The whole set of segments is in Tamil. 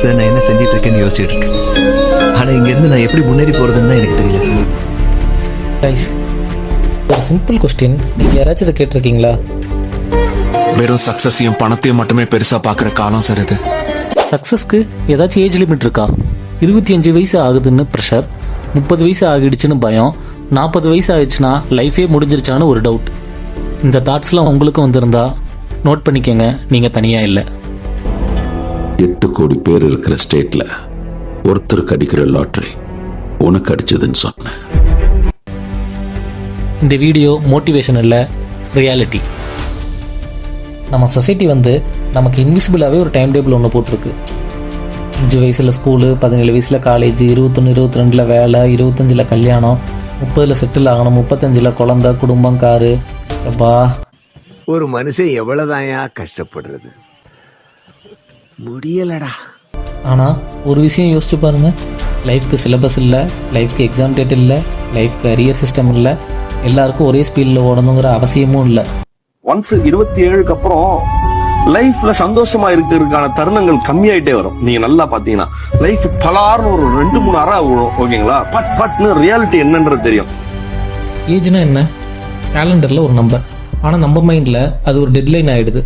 சார் நான் என்ன செஞ்சிட்டு இருக்கேன்னு யோசிச்சுட்டு இருக்கேன் ஆனா இங்க இருந்து நான் எப்படி முன்னேறி போறதுன்னு தான் எனக்கு தெரியல சார். கைஸ் ஒரு சிம்பிள் கொஸ்டின் நீங்கள் யாராச்சும் இதை கேட்டிருக்கீங்களா? வெறும் சக்சஸையும் பணத்தையும் மட்டுமே பெருசா பாக்குற காலம் சார் இது. சக்ஸஸ்க்கு ஏதாச்சும் ஏஜ் லிமிட் இருக்கா? இருபத்தி அஞ்சு வயசு ஆகுதுன்னு ப்ரெஷர் முப்பது வயசு ஆகிடுச்சுன்னு பயம் நாற்பது வயசு ஆயிடுச்சுன்னா லைஃபே முடிஞ்சிருச்சான்னு ஒரு டவுட் இந்த தாட்ஸ்லாம் உங்களுக்கும் வந்திருந்தா நோட் பண்ணிக்கங்க. நீங்கள் தனியாக இல்லை. எட்டு கோடி பேர் இருக்கிற ஸ்டேட்ல ஒருத்தருக்கு அடிக்கிற லாட்டரி உனக்கு அடிச்சதுன்னு சொன்னேன். இந்த வீடியோ மோட்டிவேஷன் இல்லை ரியாலிட்டி நம்ம சொசைட்டி வந்து நமக்கு இன்விசிபிளாகவே ஒரு டைம் டேபிள் ஒன்று போட்டிருக்கு. அஞ்சு வயசில் ஸ்கூலு பதினேழு வயசில் காலேஜ் இருபத்தொன்று இருபத்தி ரெண்டில் வேலை இருபத்தஞ்சில் கல்யாணம் முப்பதில் செட்டில் ஆகணும் முப்பத்தஞ்சில் குழந்த குடும்பம் காரு. அப்பா. ஒரு மனுஷன் எவ்வளவுதாயா கஷ்டப்படுறது? முடியலடா. ஆனால் ஒரு விஷயம் யோசிச்சு பாருங்க. லைஃப்க்கு சிலபஸ் இல்லை லைஃப்க்கு எக்ஸாம் டேட் இல்லை லைஃப்க்கு அரியர் சிஸ்டம் இல்லை எல்லாருக்கும் ஒரே ஸ்பீடில் ஓடணுங்கிற அவசியமும் இல்லை. ஒன்ஸ் இருபத்தி ஏழுக்கு அப்புறம் லைஃப்ல சந்தோஷமா இருக்கிறதுக்கான தருணங்கள் கம்மியாயிட்டே வரும். நீங்க நல்லா பாத்தீங்கன்னா லைஃப் பலார்னு ஒரு ரெண்டு மூணு அறை விழும் ஓகேங்களா? பட் பட்னு ரியாலிட்டி என்னன்றது தெரியும். ஏஜ்னா என்ன? கேலண்டரில் ஒரு நம்பர் ஆனால் நம்ம மைண்டில் அது ஒரு டெட்லைன் ஆகிடுது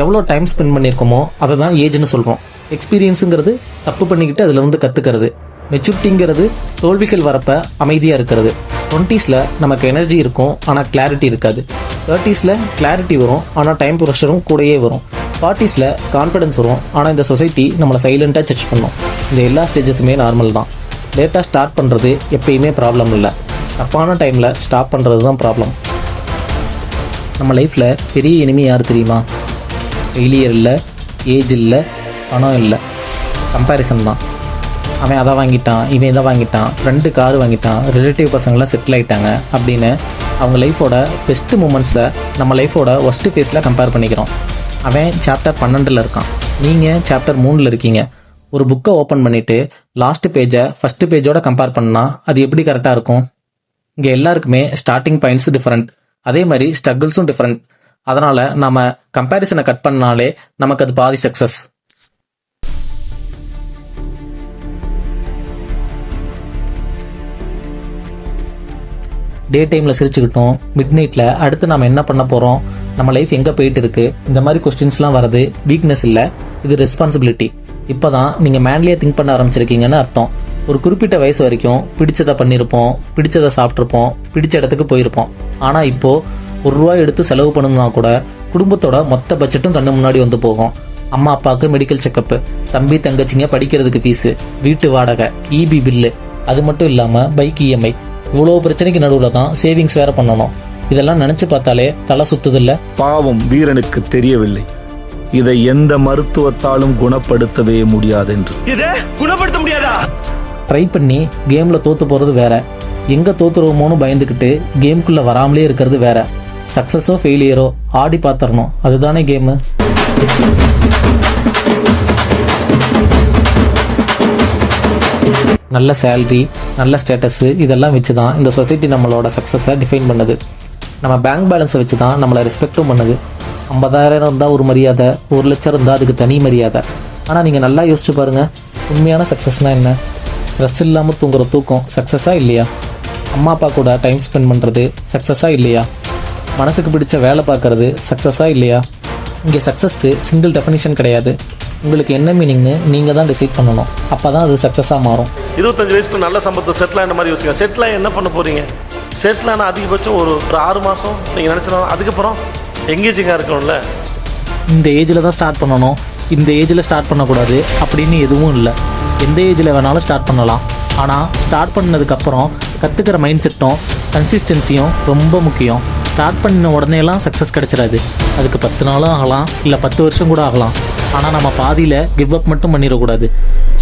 எவ்வளோ டைம் ஸ்பெண்ட் பண்ணியிருக்கோமோ அதை தான் ஏஜ்னு சொல்கிறோம் எக்ஸ்பீரியன்ஸுங்கிறது தப்பு பண்ணிக்கிட்டு அதில் வந்து கற்றுக்கிறது மெச்சூரிட்டிங்கிறது தோல்விகள் வரப்ப அமைதியாக இருக்கிறது. டுவெண்ட்டீஸில் நமக்கு எனர்ஜி இருக்கும் ஆனால் கிளாரிட்டி இருக்காது. தேர்ட்டீஸில் கிளாரிட்டி வரும் ஆனால் டைம் ப்ரெஷரும் கூடயே வரும். ஃபார்ட்டிஸில் கான்ஃபிடன்ஸ் வரும் ஆனால் இந்த சொசைட்டி நம்மளை சைலண்ட்டாக சர்ச் பண்ணும். இந்த எல்லா ஸ்டேஜஸுமே நார்மல் தான். லேட்டாக ஸ்டார்ட் பண்ணுறது எப்பயுமே ப்ராப்ளம் இல்லை. தப்பான டைமில் ஸ்டாப் பண்ணுறது தான் ப்ராப்ளம் நம்ம லைஃப்பில் பெரிய இனிமே யார் தெரியுமா? ஃபெயிலியர் இல்லை ஏஜ் இல்லை பணம் இல்லை. கம்பேரிசன் தான். அவன் அதை வாங்கிட்டான் இவன் இதை வாங்கிட்டான் ஃப்ரெண்டு கார் வாங்கிட்டான் ரிலேட்டிவ் பசங்களாம் செட்டில் ஆகிட்டாங்க அப்படின்னு அவங்க லைஃபோட பெஸ்ட் மூமெண்ட்ஸை நம்ம லைஃபோட ஒஸ்ட்டு ஃபேஸில் கம்பேர் பண்ணிக்கிறோம். அவன் சாப்டர் பன்னெண்டில் இருக்கான். நீங்கள் சாப்டர் மூணில் இருக்கீங்க. ஒரு புக்கை ஓப்பன் பண்ணிவிட்டு லாஸ்ட்டு பேஜை ஃபஸ்ட்டு பேஜோட கம்பேர் பண்ணால் அது எப்படி கரெக்டாக இருக்கும்? இங்கே எல்லாருக்குமே ஸ்டார்டிங் பாயிண்ட்ஸ் டிஃப்ரெண்ட் அதே மாதிரி ஸ்ட்ரகிள்ஸும் டிஃப்ரெண்ட் அதனால் நம்ம கம்பேரிசனை கட் பண்ணாலே நமக்கு அது பாதி சக்ஸஸ் டே டைமில் சிரிச்சுக்கிட்டோம். மிட் நைட்டில் அடுத்து நம்ம என்ன பண்ண போகிறோம் நம்ம லைஃப் எங்கே போயிட்டு இருக்கு இந்த மாதிரி கொஸ்டின்ஸ்லாம் வரது வீக்னஸ் இல்லை. இது ரெஸ்பான்சிபிலிட்டி இப்போ தான் நீங்கள் மேன்லியாக திங்க் பண்ண ஆரம்பிச்சிருக்கீங்கன்னு அர்த்தம். ஒரு குறிப்பிட்ட வயசு வரைக்கும் பிடிச்சதை பண்ணியிருப்போம் பிடிச்சதை சாப்பிட்ருப்போம் பிடிச்ச இடத்துக்கு போயிருப்போம். ஆனால் இப்போது ஒரு ரூபா எடுத்து செலவு பண்ணணும்னா கூட குடும்பத்தோட மொத்த பட்ஜெட்டும் கண்ணு முன்னாடி வந்து போகும். அம்மா அப்பாவுக்கு மெடிக்கல் செக்கப்பு தம்பி தங்கச்சிங்க படிக்கிறதுக்கு ஃபீஸு வீட்டு வாடகை இபி பில்லு அது மட்டும் இல்லாமல் பைக் இஎம்ஐ இவ்வளோ பிரச்சனைக்கு நடுவில் தான் சேவிங்ஸ் வேற பண்ணணும். இதெல்லாம் நினச்சி பார்த்தாலே தலை சுத்துதில்ல. பாவம் வீரனுக்கு தெரியவில்லை. இதை எந்த மருத்துவத்தாலும் குணப்படுத்தவே முடியாதென்று. இதை குணப்படுத்த முடியாதா? ட்ரை பண்ணி கேமில் தோற்று போகிறது வேற. எங்கே தோத்துருவோமோன்னு பயந்துக்கிட்டு கேம்குள்ளே வராமலே இருக்கிறது வேற. சக்ஸஸோ ஃபெயிலியரோ ஆடி பார்த்துடணும். அதுதானே கேமு? நல்ல சேல்ரி நல்ல ஸ்டேட்டஸு இதெல்லாம் வச்சு தான் இந்த சொசைட்டி நம்மளோட சக்ஸஸை டிஃபைன் பண்ணுது. நம்ம பேங்க் பேலன்ஸை வச்சு தான் நம்மளை ரெஸ்பெக்டும் பண்ணுது. ஐம்பதாயிரம் இருந்தால் ஒரு மரியாதை ஒரு லட்சம் இருந்தால் அதுக்கு தனி மரியாதை. ஆனால் நீங்கள் நல்லா யோசிச்சு பாருங்கள் உண்மையான சக்ஸஸ்னால் என்ன? ஸ்ட்ரெஸ் இல்லாமல் தூங்குற தூக்கம் சக்ஸஸாக இல்லையா? அம்மா அப்பா கூட டைம் ஸ்பெண்ட் பண்ணுறது சக்ஸஸாக இல்லையா? மனசுக்கு பிடிச்ச வேலை பார்க்குறது சக்ஸஸா இல்லையா? இங்கே சக்ஸஸ்க்கு சிங்கிள் டெஃபினிஷன் கிடையாது. உங்களுக்கு என்ன மீனிங்னு நீங்கள் தான் டிசைட் பண்ணணும். அப்போ தான் அது சக்ஸஸாக மாறும். இருபத்தஞ்சு வயசுக்கு நல்ல சம்பளத்தை செட்டில் ஆன மாதிரி யோசிங்க செட்டில் என்ன பண்ண போறீங்க? செட்டில் ஆனால் அதிகபட்சம் ஒரு ஒரு ஆறு மாதம் நீங்கள் நினச்சினா அதுக்கப்புறம் எங்கேஜிங்காக இருக்கணும்ல. இந்த ஏஜில் தான் ஸ்டார்ட் பண்ணணும். இந்த ஏஜில் ஸ்டார்ட் பண்ணக்கூடாது அப்படின்னு எதுவும் இல்லை. எந்த ஏஜில் வேணாலும் ஸ்டார்ட் பண்ணலாம். ஆனால் ஸ்டார்ட் பண்ணதுக்கப்புறம் கற்றுக்கிற மைண்ட் செட்டும் கன்சிஸ்டன்சியும் ரொம்ப முக்கியம். ஸ்டார்ட் பண்ண உடனேலாம் சக்ஸஸ் கிடச்சிடாது. அதுக்கு பத்து நாளும் ஆகலாம் இல்லை பத்து வருஷம் கூட ஆகலாம். ஆனால் நம்ம பாதியில் கிவ் அப் மட்டும் பண்ணிடக்கூடாது.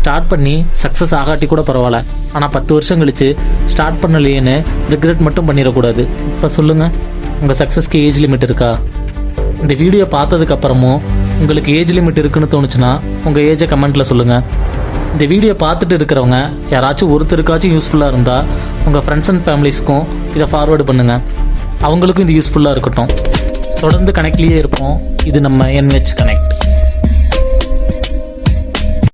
ஸ்டார்ட் பண்ணி சக்ஸஸ் ஆகாட்டி கூட பரவாயில்ல. ஆனால் பத்து வருஷம் கழித்து ஸ்டார்ட் பண்ணலையேன்னு ரிக்ரெட் மட்டும் பண்ணிடக்கூடாது. இப்போ சொல்லுங்கள் உங்கள் சக்ஸஸ்க்கு ஏஜ் லிமிட் இருக்கா? இந்த வீடியோ பார்த்ததுக்கப்புறமும் உங்களுக்கு ஏஜ் லிமிட் இருக்குன்னு தோணுச்சுன்னா உங்கள் ஏஜை கமெண்ட்டில் சொல்லுங்கள் இந்த வீடியோ பார்த்துட்டு இருக்கிறவங்க யாராச்சும் ஒருத்தருக்காச்சும் யூஸ்ஃபுல்லாக இருந்தால் உங்கள் ஃப்ரெண்ட்ஸ் அண்ட் ஃபேமிலிஸ்க்கும் இதை ஃபார்வேர்டு பண்ணுங்கள் அவங்களுக்கும் இது யூஸ்ஃபுல்லாக இருக்கட்டும். தொடர்ந்து கனெக்ட்லேயே இருப்போம். இது நம்ம என்ஹெச் கனெக்ட்